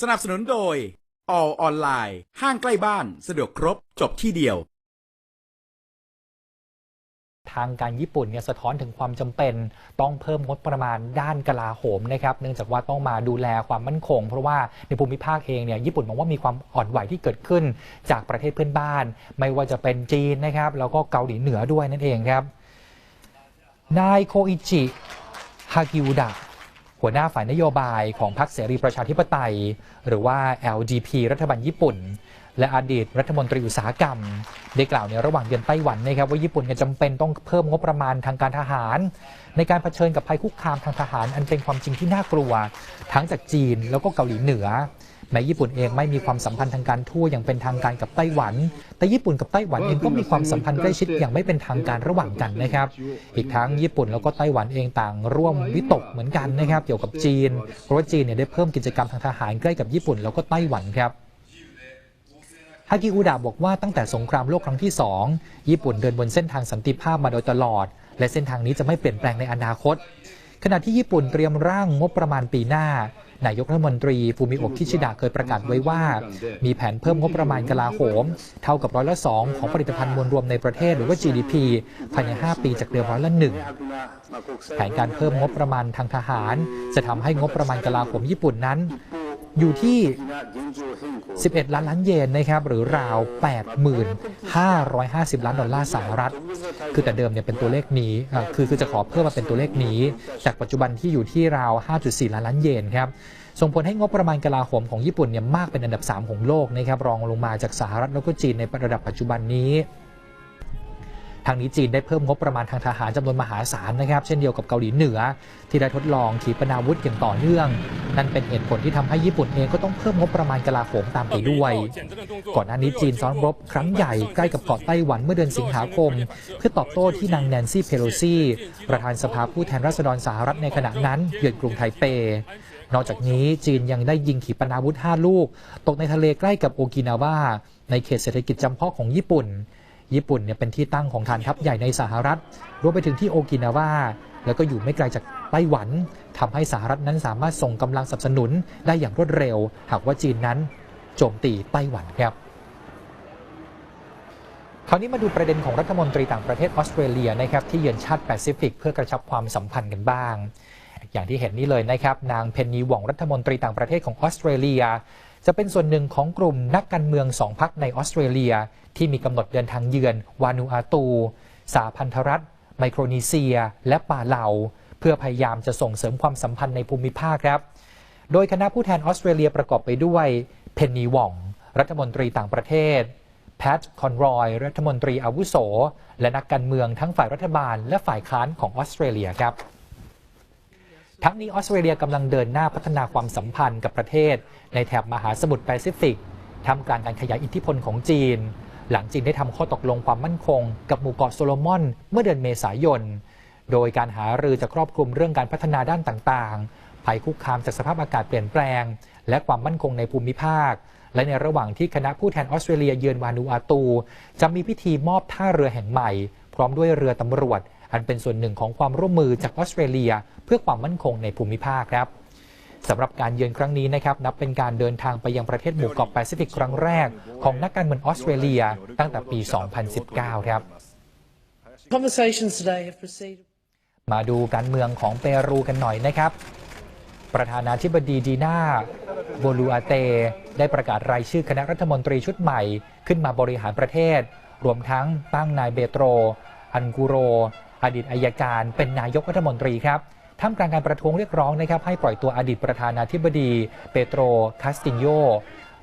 สนับสนุนโดย All ออนไลน์ห้างใกล้บ้านสะดวกครบจบที่เดียว ทางการญี่ปุ่นเนี่ยสะท้อนถึงความจำเป็น ต้องเพิ่มงบประมาณด้านกลาโหมนะครับเนื่องจากว่าต้องมาดูแลความมั่นคง เพราะว่าในภูมิภาคเองเนี่ยญี่ปุ่นมองว่ามีความอ่อนไหวที่เกิดขึ้นจากประเทศเพื่อนบ้าน ไม่ว่าจะเป็นจีนนะครับแล้วก็เกาหลีเหนือด้วยนั่นเองครับนายโคอิจิฮากิอุดะ หัวหน้าฝ่ายนโยบายของพรรคเสรีประชาธิปไตย หรือว่า LDP รัฐบาลญี่ปุ่น และอดีตรัฐมนตรีอุตสาหกรรม ได้กล่าวในระหว่างเยือนไต้หวันนะครับว่าญี่ปุ่นจำเป็นต้องเพิ่มงบประมาณทางการทหาร ในการเผชิญกับภัยคุกคามทางทหาร อันเป็นความจริงที่น่ากลัว ทั้งจากจีนแล้วก็เกาหลีเหนือ แม้ญี่ปุ่นเองไม่มีความสัมพันธ์ทางการทูตอย่างเป็นทางการกับไต้หวัน แต่ญี่ปุ่นกับไต้หวันเองก็มีความสัมพันธ์ใกล้ชิดอย่างไม่เป็นทางการระหว่างกันนะครับ อีกทั้งญี่ปุ่นแล้วก็ไต้หวันเองต่างร่วมวิตกเหมือนกันนะครับเกี่ยวกับจีน เพราะว่าจีนเนี่ยได้เพิ่มกิจกรรมทางทหารใกล้กับญี่ปุ่นแล้วก็ไต้หวันครับฮากิอุดะบอกว่าตั้งแต่สงครามโลกครั้งที่ 2 ญี่ปุ่นเดินบนเส้นทางสันติภาพมาโดยตลอด และเส้นทางนี้จะไม่เปลี่ยนแปลงในอนาคต ขณะที่ญี่ปุ่นเตรียมร่างงบประมาณปีหน้า นายกรัฐมนตรีฟูมิโอะคิชิดะเคยประกาศไว้ว่า มีแผนเพิ่มงบประมาณกลาโหม เท่ากับร้อยละสองของผลิตภัณฑ์มวลรวมในประเทศหรือว่า GDP ภายใน 5 ปีจากเดิมร้อยละหนึ่งแผนการเพิ่มงบประมาณทางทหาร จะทำให้งบประมาณกลาโหมญี่ปุ่นนั้น อยู่ที่ 11 ล้านล้านเยนนะครับหรือราว85,550 ล้านดอลลาร์สหรัฐ คือแต่เดิมเนี่ยเป็นตัวเลขนี้คือคือจะขอเพิ่มมาเป็นตัวเลขนี้ จากปัจจุบันที่อยู่ที่ราว 5.4 ล้านล้านเยนครับส่งผลให้งบประมาณกลาโหมของญี่ปุ่นเนี่ยมากเป็นอันดับ 3 ของโลกนะครับรองลงมาจากสหรัฐแล้วก็จีนในระดับปัจจุบันนี้ ทางนี้จีนได้เพิ่มงบประมาณทางทหารจำนวนมหาศาลนะครับ เช่นเดียวกับเกาหลีเหนือ ที่ได้ทดลองขีปนาวุธอย่างต่อเนื่อง นั่นเป็นเหตุผลที่ทำให้ญี่ปุ่นเองก็ต้องเพิ่มงบประมาณกลาโหมตามไปด้วย ก่อนหน้านี้จีนซ้อมรบครั้งใหญ่ใกล้กับเกาะไต้หวันเมื่อเดือนสิงหาคม เพื่อตอบโต้ที่นางแนนซี่เพโลซีประธานสภาผู้แทนราษฎรสหรัฐในขณะนั้นเยือนกรุงไทเปนอกจากนี้จีนยังได้ยิงขีปนาวุธ 5 ลูก ตกในทะเลใกล้กับโอกินาวาในเขตเศรษฐกิจจำเพาะของญี่ปุ่น ญี่ปุ่นเนี่ยเป็นที่ตั้งของฐานทัพใหญ่ในสหรัฐ รวมไปถึงที่โอกินาวาแล้วก็อยู่ไม่ไกลจากไต้หวันทำให้สหรัฐนั้นสามารถส่งกำลังสนับสนุนได้อย่างรวดเร็ว หากว่าจีนนั้นโจมตีไต้หวันครับคราวนี้มาดูประเด็นของรัฐมนตรีต่างประเทศออสเตรเลียนะครับที่เยือนชาติแปซิฟิก เพื่อกระชับความสัมพันธ์กันบ้าง อย่างที่เห็นนี่เลยนะครับ นางเพนนีหว่องรัฐมนตรีต่างประเทศของออสเตรเลีย จะเป็นส่วนหนึ่งของกลุ่มนักการเมืองสองพรรคในออสเตรเลีย ที่มีกำหนดเดินทางเยือนวานูอาตู สาพันธรัฐ ไมโครนีเซีย และป่าเหลาเพื่อพยายามจะส่งเสริมความสัมพันธ์ในภูมิภาคครับ โดยคณะผู้แทนออสเตรเลียประกอบไปด้วยเพนนีว่อง รัฐมนตรีต่างประเทศแพทคอนรอยรัฐมนตรีอาวุโส และนักการเมืองทั้งฝ่ายรัฐบาลและฝ่ายค้านของออสเตรเลียครับ ทั้งนี้ออสเตรเลียกำลังเดินหน้าพัฒนาความสัมพันธ์กับประเทศ ในแถบมหาสมุทรแปซิฟิกทำกลารการขยายอิทธิพลของจีน หลังจีนได้ทำข้อตกลงความมั่นคง กับหมู่เกาะโซโลมอน เมื่อเดือนเมษายน โดยการหารือจะครอบคลุมเรื่องการพัฒนาด้านต่างๆ ภัยคุกคามจากสภาพอากาศเปลี่ยนแปลง และความมั่นคงในภูมิภาค และในระหว่างที่คณะผู้แทนออสเตรเลียเยือนวานูอาตู จะมีพิธีมอบท่าเรือแห่งใหม่ พร้อมด้วยเรือตำรวจ อันเป็นส่วนหนึ่งของความร่วมมือจากออสเตรเลีย เพื่อความมั่นคงในภูมิภาคครับสำหรับการเยือนครั้งนี้นะครับนับเป็นการเดินทางไปยังประเทศหมู่เกาะแปซิฟิกครั้งแรก ของนักการเมืองออสเตรเลีย ตั้งแต่ปี 2019 ครับ Conversations today have proceeded. มาดูการเมืองของเปรูกันหน่อยนะครับ ประธานาธิบดีดีนาโบลูอาเต ได้ประกาศรายชื่อคณะรัฐมนตรีชุดใหม่ ขึ้นมาบริหารประเทศ รวมทั้งตั้งนายเบโตร อันกูโร อดีตอายการเป็นนายกรัฐมนตรีครับท่ามกลางการประท้วงเรียกร้องนะครับให้ปล่อยตัวอดีตประธานาธิบดีเปโตรคาสตินโย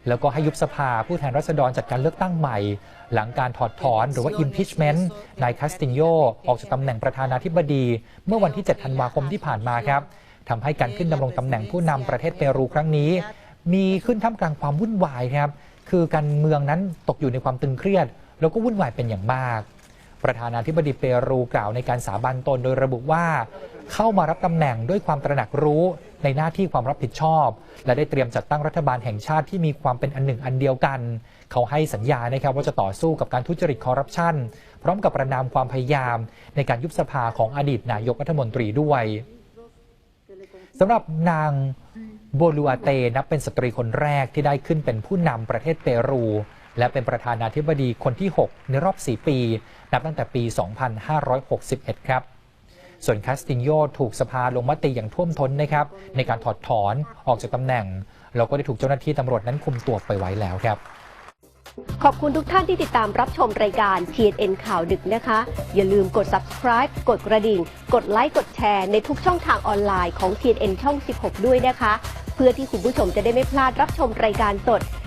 แล้วก็ให้ยุบสภาผู้แทนรัษฎรจัดการเลือกตั้งใหม่ หลังการถอดถอนหรือว่า impeachment นายคาสตินโยออกจากตำแหน่งประธานาธิบดี เมื่อวันที่ 7 ธันวาคมที่ผ่านมาครับทำให้การขึ้นดำรงตำแหน่งผู้นำประเทศเปรูครั้งนี้ มีขึ้นท่ามกลางความวุ่นวายครับคือการเมืองนั้นตกอยู่ในความตึงเครียด แล้วก็วุ่นวายเป็นอย่างมาก ประธานาธิบดีเปรูกล่าวในการสาบานตนโดยระบุว่า เข้ามารับตำแหน่งด้วยความตระหนักรู้ในหน้าที่ความรับผิดชอบ และได้เตรียมจัดตั้งรัฐบาลแห่งชาติที่มีความเป็นอันหนึ่งอันเดียวกัน เขาให้สัญญานะครับว่าจะต่อสู้กับการทุจริตคอร์รัปชันพร้อมกับประนามความพยายาม ในการยุบสภาของอดีตนายกรัฐมนตรีด้วยสำหรับนางโบลูอาเตนับเป็นสตรีคนแรกที่ได้ขึ้นเป็นผู้นำประเทศเปรู และเป็นประธานาธิบดีคนที่ 6 ในรอบ 4 ปี นับตั้งแต่ปี 2561 ครับ ส่วนคาสตินโยถูกสภาลงมติอย่างท่วมท้นนะครับ ในการถอดถอนออกจากตำแหน่งแล้วก็ได้ถูกเจ้าหน้าที่ตำรวจนั้นคุมตัวไปไว้แล้วครับ ขอบคุณทุกท่านที่ติดตามรับชมรายการ TNN ข่าวดึกนะคะ อย่าลืมกด subscribe กดกระดิ่ง กดไลค์กดแชร์ในทุกช่องทางออนไลน์ของ TNN ช่อง 16 ด้วยนะคะ เพื่อที่คุณผู้ชมจะได้ไม่พลาดรับชมรายการสด